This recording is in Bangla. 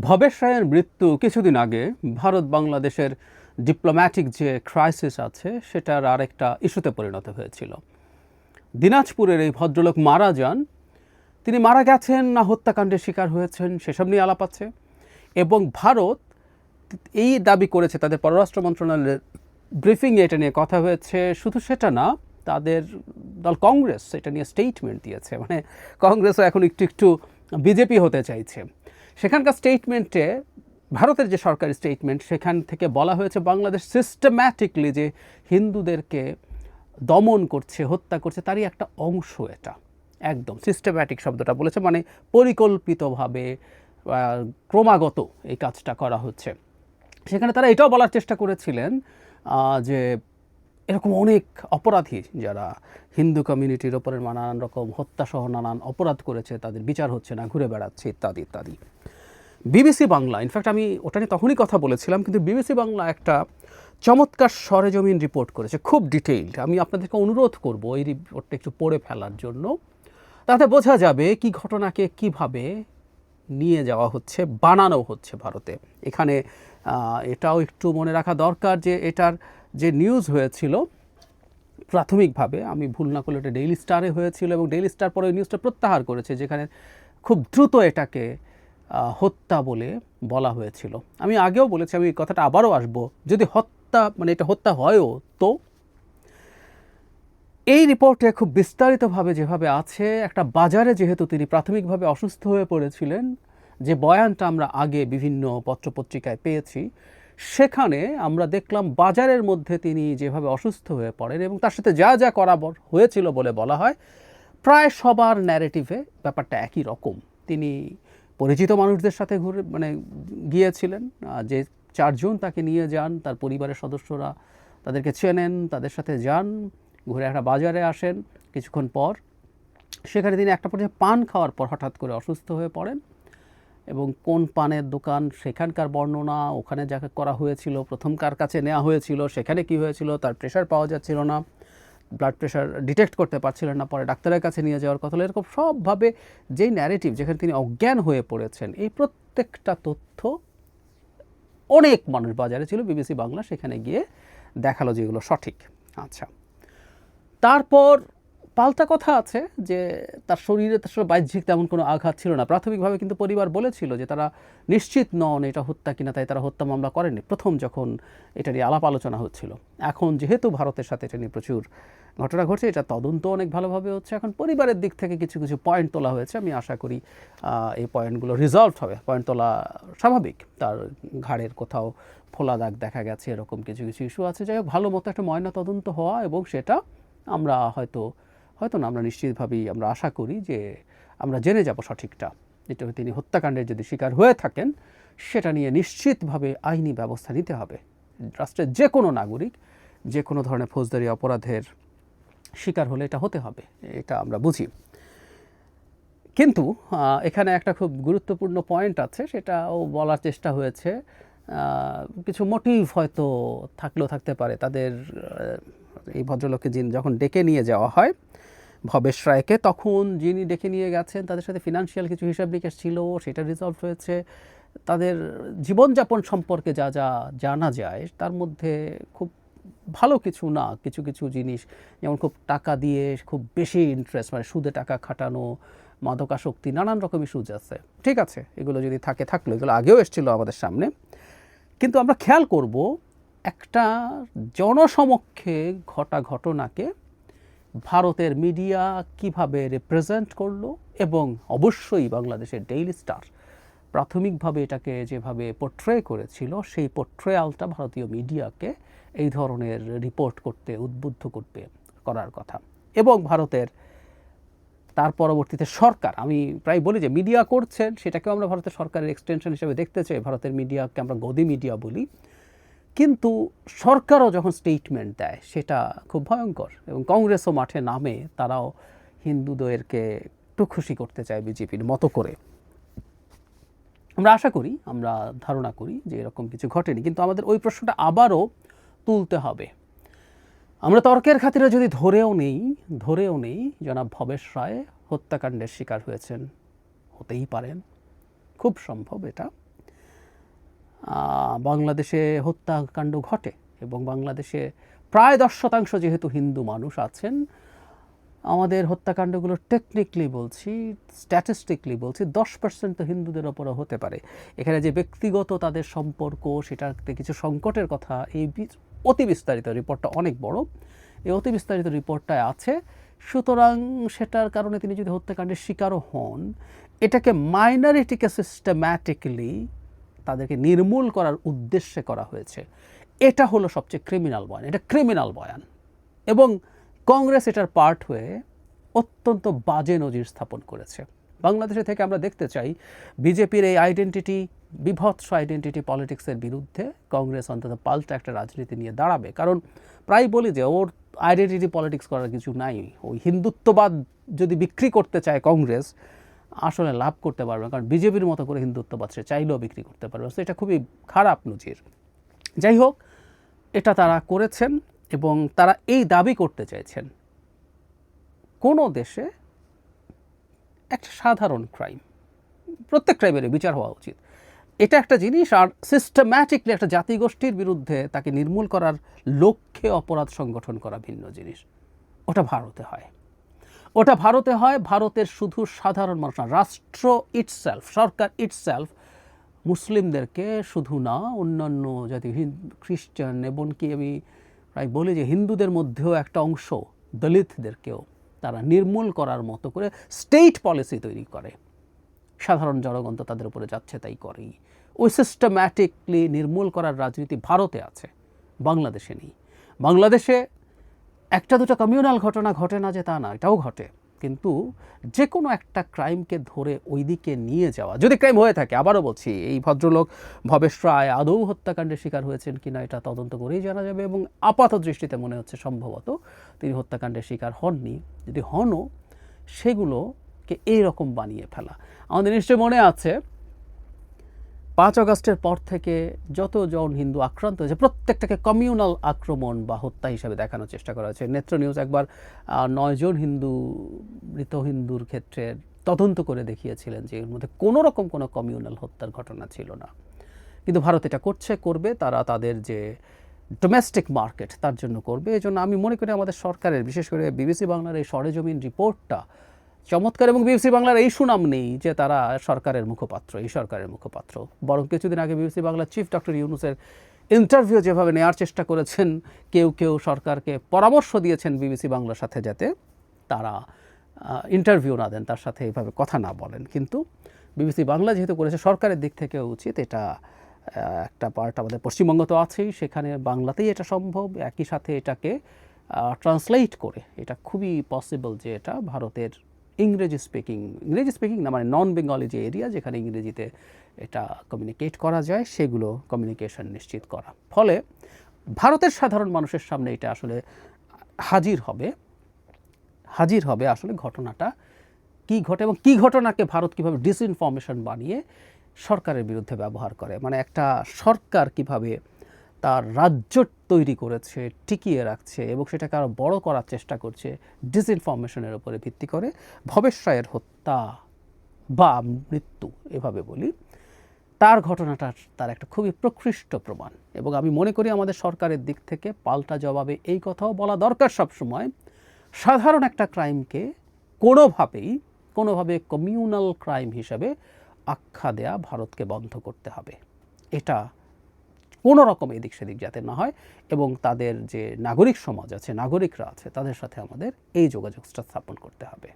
ভবেশ রায়ের মৃত্যু কিছুদিন আগে ভারত বাংলাদেশের ডিপ্লোম্যাটিক যে ক্রাইসিস আছে, সেটার আরেকটা ইস্যুতে পরিণত হয়েছিল। দিনাজপুরের এই ভদ্রলোক মারা যান। তিনি মারা গেছেন না হত্যাকাণ্ডের শিকার হয়েছেন সেসব নিয়ে আলাপ আছে। এবং ভারত এই দাবি করেছে, তাদের পররাষ্ট্র মন্ত্রণালয়ের ব্রিফিংয়ে এটা নিয়ে কথা হয়েছে। শুধু সেটা না, তাদের দল কংগ্রেস এটা নিয়ে স্টেটমেন্ট দিয়েছে। মানে কংগ্রেসও এখন একটু একটু বিজেপি হতে চাইছে। সেখানকার স্টেটমেন্টে ভারতের যে সরকারি স্টেটমেন্ট সেখান থেকে বলা হয়েছে বাংলাদেশ সিস্টেম্যাটিকলি যে হিন্দুদেরকে দমন করছে, হত্যা করছে, তারই একটা অংশ এটা। একদম সিস্টেম্যাটিক শব্দটা বলেছে মানে পরিকল্পিতভাবে ক্রমাগত এই কাজটা করা হচ্ছে। সেখানে তারা এটাও বলার চেষ্টা করেছিলেন যে এরকম অনেক অপরাধী যারা হিন্দু কমিউনিটির ওপরে নানান রকম হত্যাসহ নানান অপরাধ করেছে, তাদের বিচার হচ্ছে না, ঘুরে বেড়াচ্ছে, ইত্যাদি ইত্যাদি। বিবিসি বাংলা ইনফ্যাক্ট আমি ওটা নিয়ে তখনই কথা বলেছিলাম, কিন্তু বিবিসি বাংলা একটা চমৎকার সরেজমিন রিপোর্ট করেছে, খুব ডিটেইলড আমি আপনাদেরকে অনুরোধ করব এই রিপোর্টটা একটু পড়ে ফেলার জন্য। তাতে বোঝা যাবে কি ঘটনাকে কীভাবে নিয়ে যাওয়া হচ্ছে, বানানো হচ্ছে ভারতে। এখানে এটাও একটু মনে রাখা দরকার যে এটার যে নিউজ হয়েছিল, প্রাথমিকভাবে, আমি ভুল না করলে এটা ডেইলি স্টারে হয়েছিল এবং ডেইলি স্টার পরে ওই নিউজটা প্রত্যাহার করেছে, যেখানে খুব দ্রুত এটাকে হত্যা বলে বলা হয়েছিল। আমি আগেও বলেছি, আমি এই কথাটা আবারও আসব, যদি হত্যা মানে এটা হত্যা হয়ও তো এই রিপোর্টে খুব বিস্তারিতভাবে যেভাবে আছে, একটা বাজারে যেহেতু তিনি প্রাথমিকভাবে অসুস্থ হয়ে পড়েছিলেন, যে বয়ানটা আমরা আগে বিভিন্ন পত্রপত্রিকায় পেয়েছি, সেখানে আমরা দেখলাম বাজারের মধ্যে তিনি যেভাবে অসুস্থ হয়ে পড়েন এবং তার সাথে যা যা করা হয়েছিল বলে বলা হয়, প্রায় সবার ন্যারেটিভে ব্যাপারটা একই রকম। তিনি পরিচিত মানুষদের সাথে ঘুরে মানে গিয়েছিলেন যে চারজন তাকে নিয়ে যান, তার পরিবারের সদস্যরা তাদেরকে চেনেন, তাদের সাথে যান ঘুরে একটা বাজারে আসেন কিছুক্ষণ পর। সেখানে তিনি একটা পর্যায়ে পান খাওয়ার পর হঠাৎ করে অসুস্থ হয়ে পড়েন এবং কোন পানের দোকান, সেখানকার বর্ণনা, ওখানে যা করা হয়েছিল, প্রথম কার কাছে নেওয়া হয়েছিল, সেখানে কি হয়েছিল, তার প্রেশার পাওয়া যাচ্ছিল না ব্লাড প্রেশার ডিটেক্ট করতে পারছিলেন না, পরে ডাক্তারের কাছে নিয়ে যাওয়ার কথা এরকম সবভাবে যেই ন্যারেটিভ যেখানে তিনি অজ্ঞান হয়ে পড়েছেন, এই প্রত্যেকটা তথ্য অনেক মানুষ বাজারে ছিল, বিবিসি বাংলা সেখানে গিয়ে দেখাল যেগুলো সঠিক। আচ্ছা। তারপর পাল্টা কথা আছে যে তার শরীরে, তার বাহ্যিক তেমন কোনো আঘাত ছিল না। প্রাথমিকভাবে কিন্তু পরিবার বলেছিল যে তারা নিশ্চিত নন এটা হত্যা কিনা, তাই তারা হত্যা মামলা করেনি। প্রথম যখন এটা নিয়ে আলাপ আলোচনা হচ্ছিল। এখন যেহেতু ভারতের সাথে এটা নিয়ে প্রচুর ঘটনা ঘটছে, এটা তদন্ত অনেক ভালোভাবে হচ্ছে। এখন পরিবারের দিক থেকে কিছু কিছু পয়েন্ট তোলা হয়েছে। আমি আশা করি এই পয়েন্টগুলো রিজলভ হবে। পয়েন্ট তোলা স্বাভাবিক। তার ঘাড়ের কোথাও ফোলা দাগ দেখা গেছে, এরকম কিছু কিছু ইস্যু আছে। যাই হোক, ভালো মতো একটা ময়না তদন্ত হওয়া এবং সেটা আমরা হয়তো হয়তো না, আমরা নিশ্চিতভাবেই আমরা আশা করি যে আমরা জেনে যাব সঠিকটা। যেটা তিনি হত্যাকাণ্ডের যদি শিকার হয়ে থাকেন, সেটা নিয়ে নিশ্চিতভাবে আইনি ব্যবস্থা নিতে হবে। রাষ্ট্রের যে কোনো নাগরিক যে কোনো ধরনের ফৌজদারি অপরাধের শিকার হলে এটা হতে হবে, এটা আমরা বুঝি। কিন্তু এখানে একটা খুব গুরুত্বপূর্ণ পয়েন্ট আছে, সেটাও বলার চেষ্টা হয়েছে। কিছু মোটিভ হয়তো থাকলেও থাকতে পারে, তাদের এই ভদ্রলোককে যিনি যখন ডেকে নিয়ে যাওয়া হয়, ভবেশ রায়কে, তখন যিনি ডেকে নিয়ে গেছেন, তাদের সাথে ফিনান্সিয়াল কিছু হিসাব নিকাশ ছিল, সেটা রিজলভ হয়েছে। তাদের জীবনযাপন সম্পর্কে যা যা জানা যায়, তার মধ্যে খুব ভালো কিছু না, কিছু কিছু জিনিস, যেমন খুব টাকা দিয়ে খুব বেশি ইন্টারেস্ট মানে সুদে টাকা খাটানো, মাদকাসক্তি, নানান রকম ইস্যুজ আছে। ঠিক আছে, এগুলো যদি থাকে, থাকল, এগুলো আগেও এসেছিল আমাদের সামনে। কিন্তু আমরা খেয়াল করব একটা জনসমক্ষে ঘটা ঘটনাকে ভারতের মিডিয়া কীভাবে রিপ্রেজেন্ট করল এবং অবশ্যই বাংলাদেশের ডেইলি স্টার প্রাথমিকভাবে এটাকে যেভাবে পোট্রে করেছিল, সেই পোট্রেয়ালটা ভারতীয় মিডিয়াকে এই ধরনের রিপোর্ট করতে, উদ্বুদ্ধ করতে করার কথা। এবং ভারতের তার পরবর্তীতে সরকার, আমি প্রায় বলি যে মিডিয়া করছেন, সেটাকেও আমরা ভারতের সরকারের এক্সটেনশন হিসেবে দেখতে চাই। ভারতের মিডিয়াকে আমরা গদি মিডিয়া বলি। কিন্তু সরকারও যখন স্টেটমেন্ট দেয়, সেটা খুব ভয়ঙ্কর এবং কংগ্রেসও মাঠে নামে, তারাও হিন্দুদেরকে একটু খুশি করতে চায় বিজেপির মতো করে। আমরা আশা করি, আমরা ধারণা করি যে এরকম কিছু ঘটেনি, কিন্তু আমাদের ওই প্রশ্নটা আবারও তুলতে হবে। আমরা তর্কের খাতিরে যদি ধরেও নেই ধরেও নেই, জনাব ভবেশ রায় হত্যাকাণ্ডের শিকার হয়েছেন, হতেই পারেন। খুব সম্ভব এটা। বাংলাদেশে হত্যাকাণ্ড ঘটে এবং বাংলাদেশে প্রায় দশ শতাংশ যেহেতু হিন্দু মানুষ আছেন, আমাদের হত্যাকাণ্ডগুলো টেকনিক্যালি বলছি স্ট্যাটিস্টিকলি বলছি, দশ পার্সেন্ট তো হিন্দুদের ওপরও হতে পারে। এখানে যে ব্যক্তিগত তাদের সম্পর্ক সেটাতে কিছু সংকটের কথা, এই অতি বিস্তারিত রিপোর্টটা অনেক বড়। এই অতি বিস্তারিত রিপোর্টটায় আছে, সুতরাং সেটার কারণে তিনি যদি হত্যাকাণ্ডের শিকারও হন, এটাকে মাইনরিটিকে সিস্টেম্যাটিক্যালি তাদেরকে নির্মূল করার উদ্দেশ্যে করা হয়েছে। এটা হলো সবচেয়ে ক্রিমিনাল বয়ান। এটা ক্রিমিনাল বয়ান। এবং কংগ্রেস এটার পার্ট হয়ে অত্যন্ত বাজে নজির স্থাপন করেছে। বাংলাদেশে থেকে আমরা দেখতে চাই, বিজেপির এই আইডেন্টিটি বিভৎস আইডেন্টিটি পলিটিক্সের বিরুদ্ধে কংগ্রেস অন্তত পাল্টা একটা রাজনীতি নিয়ে দাঁড়াবে। কারণ প্রায় বলি যে, ওর আইডেন্টিটি পলিটিক্স করার কিছু নাই। ওই হিন্দুত্ববাদ যদি বিক্রি করতে চায় কংগ্রেস আসলে লাভ করতে পারবে না। কারণ বিজেপির মতো করে হিন্দুত্ববাদ সে চাইলেও বিক্রি করতে পারবে তো এটা খুবই খারাপ নজির। যাই হোক, এটা তারা করেছেন এবং তারা এই দাবি করতে চাইছেন। কোনো দেশে একটা সাধারণ ক্রাইম প্রত্যেক ক্রাইমের বিচার হওয়া উচিত। এটা একটা জিনিস আর সিস্টেম্যাটিকলি একটা জাতিগোষ্ঠীর বিরুদ্ধে তাকে নির্মূল করার লক্ষ্যে অপরাধ সংগঠন করা ভিন্ন জিনিস। ওটা ভারতে হয়। ওটা ভারতে হয়, ভারতের শুধু সাধারণ মানুষ না, রাষ্ট্র ইটসেলফ সরকার ইটসেলফ মুসলিমদেরকে শুধু না, অন্যান্য জাতি খ্রিস্টান এমনকি আমি প্রায় বলি যে হিন্দুদের মধ্যেও একটা অংশ দলিতদেরকেও তারা নির্মূল করার মতো করে স্টেট পলিসি তৈরি করে। সাধারণ জনগণ তো তাদের উপরে যাচ্ছে, তাই করেই। ওই সিস্টেম্যাটিকলি নির্মূল করার রাজনীতি ভারতে আছে, বাংলাদেশে নেই। বাংলাদেশে একটা দুটো কমিউনাল ঘটনা ঘটে না যে তা না, এটাও ঘটে। কিন্তু যে কোনো একটা ক্রাইমকে ধরে ওই দিকে নিয়ে যাওয়া, যদি ক্রাইম হয়ে থাকে, আবারও বলছি, এই ভদ্রলোক ভবেশ রায় আদৌ হত্যাকাণ্ডের শিকার হয়েছেন কিনা, এটা তদন্ত করেই জানা যাবে এবং আপাত দৃষ্টিতে মনে হচ্ছে সম্ভবত তিনি হত্যাকাণ্ডের শিকার হননি। যদি হনও, সেগুলোকে এই রকম বানিয়ে ফেলা। আমাদের নিশ্চয়ই মনে আছে পাঁচ আগস্টের পর থেকে যতজন হিন্দু আক্রান্ত হয়েছে, প্রত্যেকটাকে কমিউনাল আক্রমণ বা হত্যা হিসাবে দেখানোর চেষ্টা করা হয়েছে। নেত্র নিউজ একবার নয়জন হিন্দু, মৃত হিন্দুর ক্ষেত্রে তদন্ত করে দেখিয়েছিলেন যে এর মধ্যে কোনো রকম কোনো কমিউনাল হত্যার ঘটনা ছিল না। কিন্তু ভারত এটা করছে, করবে, তারা তাদের যে ডোমেস্টিক মার্কেট তার জন্য করবে। এই জন্য আমি মনে করি আমাদের সরকারের, বিশেষ করে বিবিসি বাংলার এই সরেজমিন রিপোর্টটা চমৎকার এবং বিবিসি বাংলার এই সুনাম নেই যে তারা সরকারের মুখপাত্র, এই সরকারের মুখপাত্র। বরং কিছুদিন আগে বিবিসি বাংলার চিফ ডক্টর ইউনুসের ইন্টারভিউ যেভাবে নেওয়ার চেষ্টা করেছেন, কেউ কেউ সরকারকে পরামর্শ দিয়েছেন বিবিসি বাংলার সাথে যাতে তারা ইন্টারভিউ না দেন, তার সাথে এইভাবে কথা না বলেন। কিন্তু বিবিসি বাংলা যেহেতু করেছে সরকারের দিক থেকে উচিত, এটা একটা পার্ট আমাদের পশ্চিমবঙ্গ তো আছেই, সেখানে বাংলাতেই এটা সম্ভব। একই সাথে এটাকে ট্রান্সলেট করে, এটা খুবই পসিবল যে এটা ভারতের ইংরেজি স্পিকিং ইংরেজি স্পিকিং না মানে নন বেঙ্গলি যে এরিয়া যেখানে ইংরেজিতে এটা কমিউনিকেট করা যায়, সেগুলো কমিউনিকেশন নিশ্চিত করা। ফলে ভারতের সাধারণ মানুষের সামনে এটা আসলে হাজির হবে হাজির হবে আসলে ঘটনাটা কি ঘটে এবং কি ঘটনাকে ভারত কীভাবে ডিসইনফরমেশন বানিয়ে সরকারের বিরুদ্ধে ব্যবহার করে। মানে একটা সরকার কীভাবে তার রাজ্য তৈরি করেছে, টিকিয়ে রাখছে এবং সেটাকে আরও বড় করার চেষ্টা করছে ডিসইনফরমেশনের উপরে ভিত্তি করে। ভবেশ হত্যা বা মৃত্যু এভাবে বলি। তার ঘটনাটা তার একটা খুবই প্রকৃষ্ট প্রমাণ এবং আমি মনে করি আমাদের সরকারের দিক থেকে পাল্টা জবাবে এই কথাও বলা দরকার সবসময়। সাধারণ একটা ক্রাইমকে কোনোভাবেই, কোনোভাবে কমিউনাল ক্রাইম হিসাবে আখ্যা দেয়া ভারতকে বন্ধ করতে হবে। এটা কোনো রকম এদিক সেদিক যাতে না হয় এবং তাদের যে নাগরিক সমাজ আছে, নাগরিকরা আছে, তাদের সাথে আমাদের এই যোগাযোগটা স্থাপন করতে হবে।